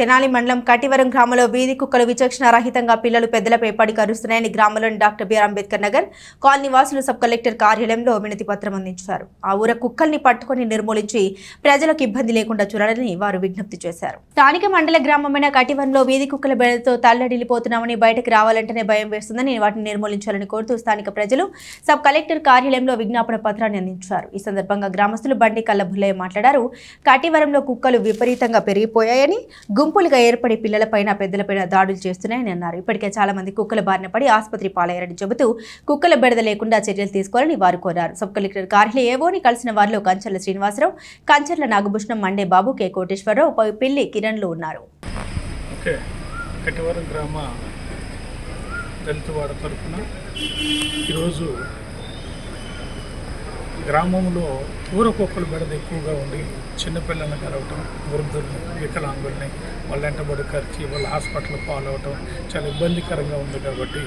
తెనాలి మండలం కటివరం గ్రామంలో వీధి కుక్కలు విచక్షణ రహితంగా పిల్లలు పెద్దలపై పడి కరుస్తున్నాయని గ్రామంలోని doctor BR Ambedkar Nagar colony వాసులు సబ్ కలెక్టర్ కార్యాలయంలో వినతి పత్రం అందించారు. ఆ ఊర కుక్కల్ని పట్టుకొని నిర్మూలించి ప్రజలకు ఇబ్బంది లేకుండా చూడాలని వారు విజ్ఞప్తి చేశారు. స్థానిక మండల గ్రామమైన కటివరంలో వీధి కుక్కల బెడతో తల్లడిల్లిపోతున్నామని బయటకు రావాలంటేనే భయం వేస్తుందని వాటిని నిర్మూలించాలని కోరుతూ స్థానిక ప్రజలు సబ్ కలెక్టర్ కార్యాలయంలో విజ్ఞాపన పత్రాన్ని అందించారు. ఈ సందర్భంగా గ్రామస్తులు బండి కల్లబుల్లయ్య మాట్లాడారు. కటివరంలో కుక్కలు విపరీతంగా పెరిగిపోయాయని గుంపులుగా ఏర్పడి పిల్లలపైన పెద్దలపైన దాడులు చేస్తున్నాయని అన్నారు. ఇప్పటికే చాలా మంది కుక్కల బారిన పడి ఆసుపత్రి పాలయ్యారని చెబుతూ కుక్కల బెడద లేకుండా చర్యలు తీసుకోవాలని వారు కోరారు. సబ్ కలెక్టర్ కార్యాలయం ఏవోని కలిసిన వారిలో కంచర్ల శ్రీనివాసరావు కంచర్ల నాగభూషణం మండే బాబు కె. కోటేశ్వరరావు పిల్లి కిరణ్లు ఉన్నారు. దళితవాడ తరఫున ఈరోజు గ్రామంలో ఊరకొక్కలు బెడద ఎక్కువగా ఉండి చిన్నపిల్లల్ని కలవటం వృద్ధుల్ని వికలాంగుల్ని వాళ్ళ వెంటబడి ఖర్చు వాళ్ళ హాస్పిటల్ పాలవటం చాలా ఇబ్బందికరంగా ఉంది కాబట్టి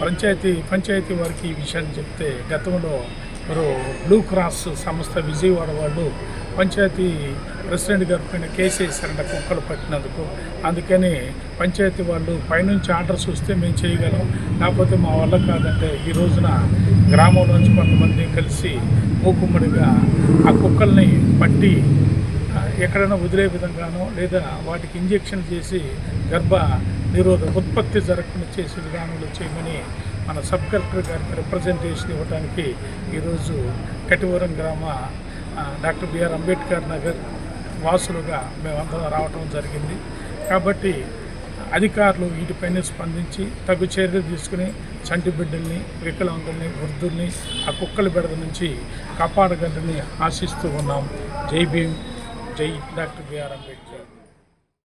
పంచాయతీ పంచాయతీ వారికి ఈ విషయాన్ని చెప్తే గతంలో మరి బ్లూ క్రాస్ సంస్థ విజయవాడ వాళ్ళు పంచాయతీ ప్రెసిడెంట్ గారి పైన కేసు వేశారంట కుక్కలు పట్టినందుకు. అందుకని పంచాయతీ వాళ్ళు పైనుంచి ఆర్డర్స్ వస్తే మేము చేయగలం. లేకపోతే మా వల్ల కాదంటే ఈ రోజున గ్రామంలోంచి కొంతమంది కలిసి మూకుమ్మడిగా ఆ కుక్కల్ని పట్టి ఎక్కడైనా వదిలే విధంగానో లేదా వాటికి ఇంజెక్షన్ చేసి గర్భ నిరోధ ఉత్పత్తి జరగకుండా చేసే విధానంలో చేయమని మన సబ్ కలెక్టర్ గారికి రిప్రజెంటేషన్ ఇవ్వడానికి ఈరోజు కటివరం గ్రామ డాక్టర్ బిఆర్ అంబేద్కర్ నగర్ వాసులుగా మేమందరం రావటం జరిగింది. కాబట్టి అధికారులు వీటిపైన స్పందించి తగు చర్యలు తీసుకుని చంటి బిడ్డల్ని వికలాంగుల్ని వృద్ధుల్ని ఆ కుక్కల బెడద నుంచి కాపాడగలని ఆశిస్తూ ఉన్నాం. జై భీమ్ జై డాక్టర్ బిఆర్ అంబేద్కర్.